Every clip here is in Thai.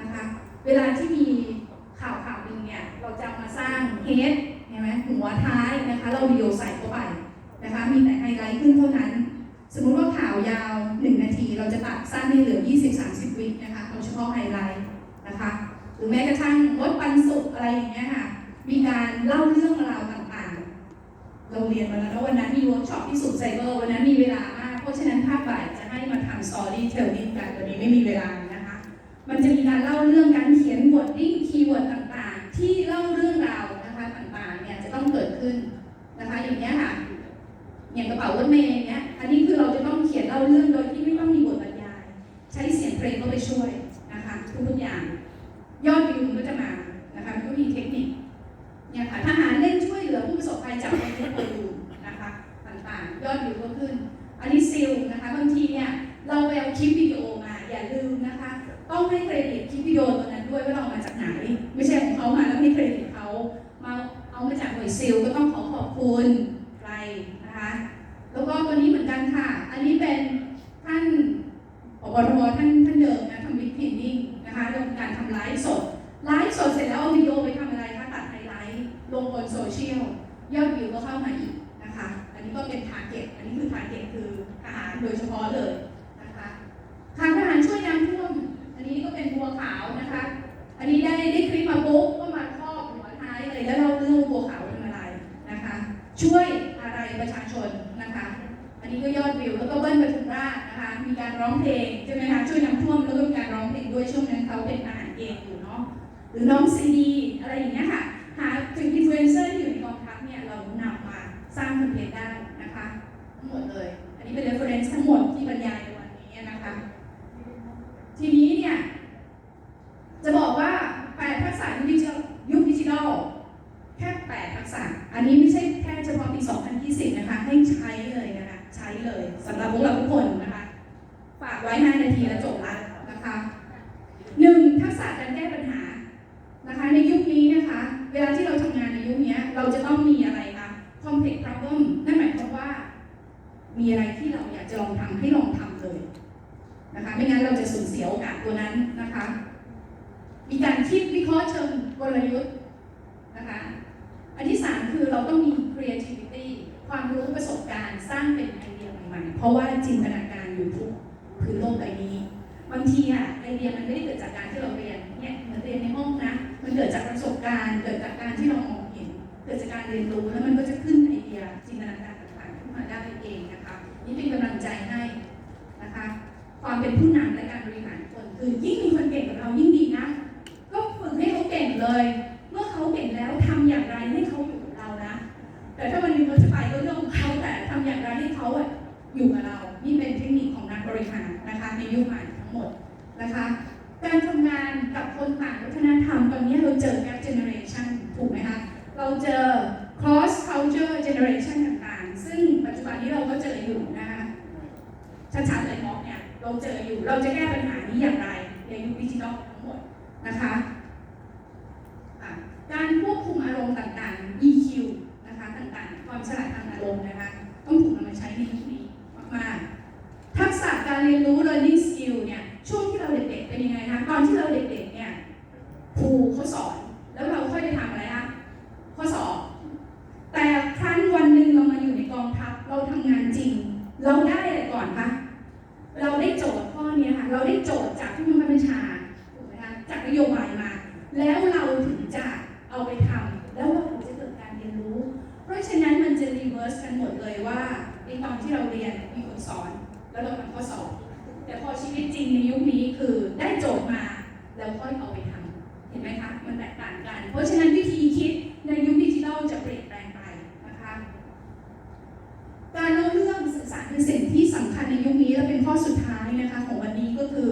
นะคะ เวลาที่มีข่าวข่าวหนึ่งเนี่ย เราจะมาสร้างเฮดเห็นไหมหัวท้ายนะคะ เราวิดีโอใส่เข้าไปนะคะ มีแต่ไฮไลท์ขึ้นเท่านั้น สมมุติว่าข่าวยาว 1 นาที เราจะตัดสั้นให้เหลือ 20-30 วินะคะเอาเฉพาะไฮไลท์นะคะ หรือแม้กระทั่งงดปันสุกอะไรอย่างเงี้ยค่ะ มีการเล่าเรื่องราวต่างๆ เราเรียนมาแล้ววันนั้นมีเวิร์กช็อปที่สุดไซเบอร์วันนั้นมีเวลามาก เพราะฉะนั้นภาคบ่ายจะให้มาทำสตอรี่เทลลิ่งกันวันนี้ไม่มีเวลา มันจะมีการเล่าเรื่องการเขียนวอร์ดดิ้งคีย์เวิร์ดต่างๆ ที่เล่าเรื่องราวนะคะต่างๆเนี่ยจะต้องเกิดขึ้นนะคะอย่างเนี้ยค่ะ อย่างกระเป๋ารถเมย์เนี้ยอันนี้คือเราจะต้องเขียนเล่าเรื่องโดยที่ไม่ต้องมีบทบรรยาย ใช้เสียงเพลงเข้าไปช่วยนะคะทุกๆอย่าง ยอดวิวมันก็จะมานะคะมันก็มีเทคนิคเนี่ยค่ะทหารเล่นช่วยเหลือผู้ประสบภัยจากภัยทุกข์อยู่นะคะต่างๆ ยอดวิวก็ขึ้น อันนี้ซิลนะคะบางทีเนี่ยเราไปเอาคลิปวิดีโอมา อย่าลืมนะคะ ต้องให้เครดิตคลิปวิดีโอตัวนั้นด้วยว่าเราเอามาจากไหน ไม่ใช่ของเขามาแล้วให้เครดิตเขามาเอามาจากหน่วยซิลก็ต้องขอขอบคุณใครนะคะแล้วก็ตัวนี้เหมือนกันค่ะ อันนี้เป็นท่านผบทบท่านท่านเดิมนะทำบิ๊กพินนิ่งนะคะเรื่องการทำไลฟ์สดไลฟ์สดเสร็จแล้วเอาวิดีโอไปทำอะไรคะตัดไฮไลท์ลงบนโซเชียลยอดวิวก็เข้ามาอีกนะคะ อันนี้ก็เป็นทาร์เก็ตอันนี้คือทาร์เก็ตคือทหารโดยเฉพาะเลย องเพลงใช่ไหมคะช่วยน้ำท่วมแล้วก็มีการร้องเพลงด้วยช่วงนั้นเขาเป็นทหารเองอยู่เนาะหรือน้องซีดีอะไรอย่างเงี้ยค่ะหาถึงอินฟลูเอนเซอร์ที่อยู่ในกองทัพเนี่ยเรานำมาสร้างคอนเทนต์ได้นะคะทั้งหมดเลย อันนี้เป็น reference ทั้งหมดที่บรรยายในวันนี้นะคะ ทีนี้เนี่ยจะบอกว่าแปดทักษะยุคดิจิทัลยุคดิจิทัลแค่แปดทักษะ อันนี้ไม่ใช่แค่เฉพาะปี 2020 นะคะ ให้ใช้เลยนะคะ ใช้เลยสำหรับพวกเราทุกคนนะคะ ฝากไว้ 5 นาทีแล้วจบละนะคะหนึ่งทักษะการแก้ปัญหา นะคะในยุคนี้นะคะ เวลาที่เราทำงานในยุคนี้เราจะต้องมีอะไรคะ complex problem นั่นหมายความว่า มีอะไรที่เราอยากจะลองทำให้ลองทำเลยนะคะ ไม่งั้นเราจะสูญเสียโอกาสตัวนั้นนะคะ มีการคิดวิเคราะห์เชิงกลยุทธ์นะคะ อันที่สามคือเราต้องมี creativity ความรู้ประสบการณ์สร้างเป็นไอเดียใหม่ๆเพราะว่าจินตนาการอยู่ทุกพื้นโลกใบนี้ บางทีอะไอเดียมันไม่ได้เกิดจากการที่เราเรียนเนี่ยเหมือนเรียนในห้องนะ มันเกิดจากประสบการณ์ เกิดจากการที่เรามองเห็น เกิดจากการเรียนรู้แล้วมันก็จะขึ้นไอเดียจินตนาการต่างๆขึ้นมาได้เองนะคะนี่เป็นกำลังใจให้นะคะ ความเป็นผู้นำและการบริหารคนคือยิ่งมีคนเก่งกับเรายิ่งดีนะก็ฝึกให้เขาเก่งเลย เมื่อเขาเก่งแล้วทำอย่างไรให้เขาอยู่กับเรานะ แต่ถ้าวันนึงเขาจะไปก็เรื่องของเขาแต่ทำอย่างไรให้เขาอยู่กับเรา นี่เป็นเทคนิคของนักบริหารนะคะในยุคใหม่ทั้งหมดนะคะ การทำงานกับคนต่างวัฒ นธรรมตอนนี้เราเจอ gap generation ถูกไหมคะ เราเจอ cross culture generation ต่างๆ ซึ่งปัจจุบันนี้เราก็เจออยู่นะคะชัดๆเลยเนาะเนี่ยเราเจออยู่ เราจะแก้ปัญหานี้อย่างไรในยุคดิจิทัลทั้งหมดนะคะอะการควบคุมอารมณ์ต่างๆ EQ นะคะต่างๆ ความฉลาดทางอารมณ์นะคะต้องถูกนำมาใช้ในยุคนี้มากๆทักษะการเรียนรู้ learning skill เนี่ยช่วงที่เราเด็กๆเป็นยังไงคะตอนที่เราเด็กๆเนี่ยครูเขาสอน แล้วเราค่อยไปทำอะไรคะข้อสอบ แต่ครั้นวันหนึ่งเรามาอยู่ในกองทัพเราทำ งานจริง เราได้อะไรก่อนคะ เราได้โจทย์ข้อนี้ค่ะ เราได้โจทย์จากผู้บังคับบัญชาถูกไหมคะจากนโยบายมา แล้วเราถึงจะเอาไปทำแล้วเราถึงจะเกิดการเรียนรู้ เพราะฉะนั้นมันจะรีเวิร์สกันหมดเลยว่าในตอนที่เราเรียนมีคนสอน แล้วเราทำข้อสอบ แต่พอชีวิตจริงในยุคนี้คือได้โจทย์มาแล้วค่อยเอาไปทำเห็นไหมคะ มันแตกต่างกัน เพราะฉะนั้นวิธีคิดในยุคดิจิทัลจะเปลี่ยนแปลงไปนะคะ การเล่าเรื่องสื่อสารเป็นสิ่งที่สำคัญ ในยุคนี้และเป็นข้อสุดท้ายนะคะของวันนี้ก็คือ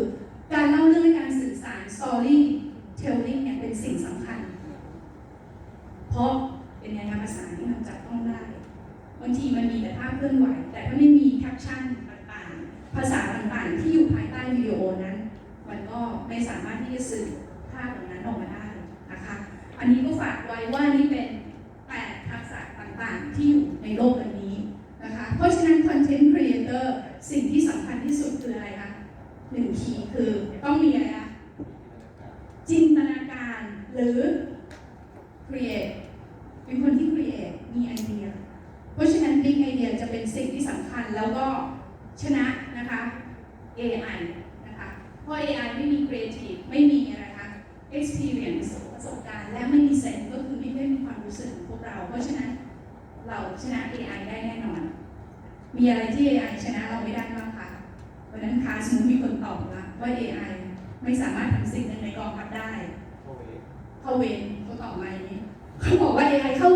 การเล่าเรื่องและการสื่อสาร storytelling เนี่ยเป็นสิ่งสำคัญ เพราะเป็นไงคะภาษาที่มันจับต้องได้บางทีมันมีแต่ภาพเคลื่อนไหว แต่ถ้าไม่มีแคปชั่นต่างๆ ภาษาต่างๆ ที่อยู่ภายใต้วิดีโอนั้น มันก็ไม่สามารถที่จะสื่อภาพตรงนั้นออกมาได้นะคะ อันนี้ก็ฝากไว้ว่านี่เป็นแปดทักษะต่างๆ ที่อยู่ในโลกใบนี้นะคะ เพราะฉะนั้น Content Creator สิ่งที่สำ คัญที่สุดคือะไรคะหนึ่งคีย์คือต้องมีอะไรหรือ create เป็นคนที่ create มีไอเดีย เพราะฉะนั้น big idea จะเป็นสิ่งที่สำคัญแล้วก็ชนะนะคะ AI นะคะเพราะ AI ไม่มี creative ไม่มีอะไรคะ experience ประสบการณ์และไม่มี sense ก็คือไม่ได้มีความรู้สึกของพวกเรา เพราะฉะนั้นเราชนะ AI ได้แน่นอน มีอะไรที่ AI ชนะเราไม่ได้บ้าง คะวันนั้นคลาสมูมีคนตอบละว่า AI ไม่สามารถทำสิ่งหนึ่งในกองทัพได้ เข้าเวรเขาตอบมาอย่างนี้เขาบอกว่า AI เข้า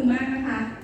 คุณมากนะคะ